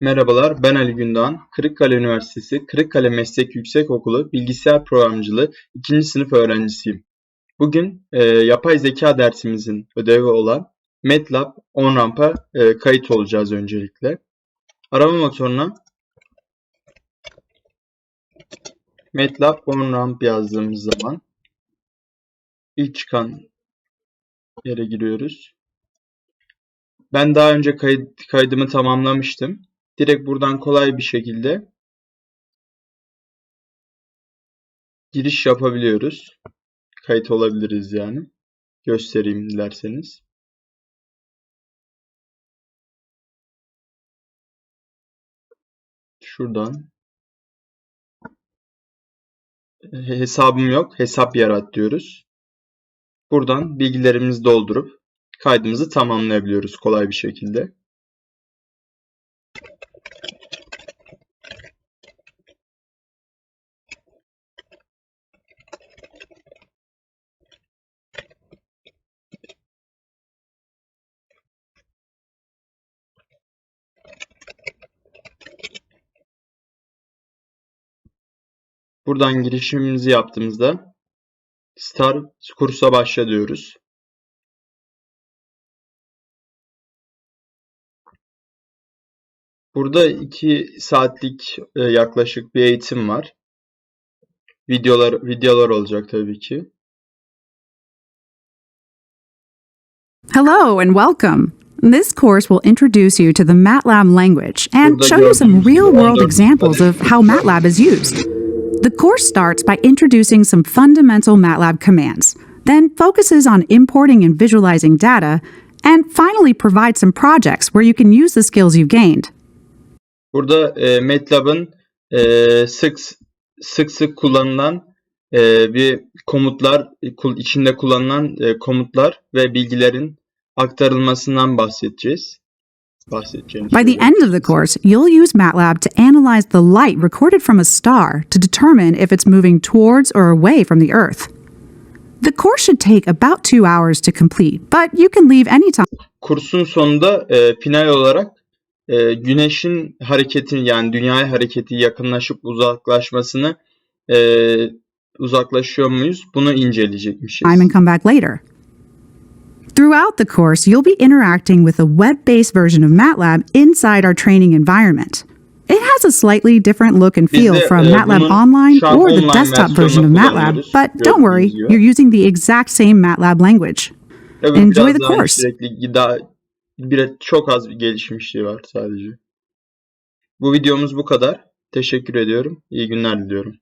Merhabalar, ben Ali Gündoğan. Kırıkkale Üniversitesi Kırıkkale Meslek Yüksekokulu Bilgisayar Programcılığı 2. sınıf öğrencisiyim. Bugün e, yapay zeka dersimizin ödevi olan MATLAB OnRamp'a e, kayıt olacağız öncelikle. Arama motoruna MATLAB OnRamp yazdığımız zaman ilk çıkan yere giriyoruz. Ben daha önce kayıt, kaydımı tamamlamıştım. Direkt buradan kolay bir şekilde giriş yapabiliyoruz. Kayıt olabiliriz yani. Göstereyim dilerseniz. Şuradan hesabım yok. Hesap yarat diyoruz. Buradan bilgilerimizi doldurup kaydımızı tamamlayabiliyoruz kolay bir şekilde. Buradan girişimimizi yaptığımızda Star kursa başla diyoruz. Burada 2 saatlik yaklaşık bir eğitim var. Videolar videolar olacak tabii ki. Hello and welcome. This course will introduce you to the MATLAB language and show you some real world examples of how MATLAB is used. The course starts by introducing some fundamental MATLAB commands, then focuses on importing and visualizing data, and finally provides some projects where you can use the skills you've gained. Burada e, MATLAB'ın e, sık sık sık kullanılan e, bir komutlar içinde kullanılan e, komutlar ve bilgilerin aktarılmasından bahsedeceğiz. By the end of the course, you'll use MATLAB to analyze the light recorded from a star to determine if it's moving towards or away from the Earth. The course should take about two hours to complete, but you can leave anytime. Kursun sonunda e, final olarak e, güneşin hareketini yani dünyaya hareketi yakınlaşıp uzaklaşmasını e, uzaklaşıyor muyuz? Bunu inceleyecekmişiz. and come back later. Throughout the course, you'll be interacting with a web based version of MATLAB inside our training environment. It has a slightly different look and feel de, from e, MATLAB Online or the desktop version of MATLAB, but don't worry, you're using the exact same MATLAB language. Enjoy the course. Bir çok az bir gelişmişliği var sadece. Bu videomuz bu kadar. Teşekkür ediyorum. İyi günler diliyorum.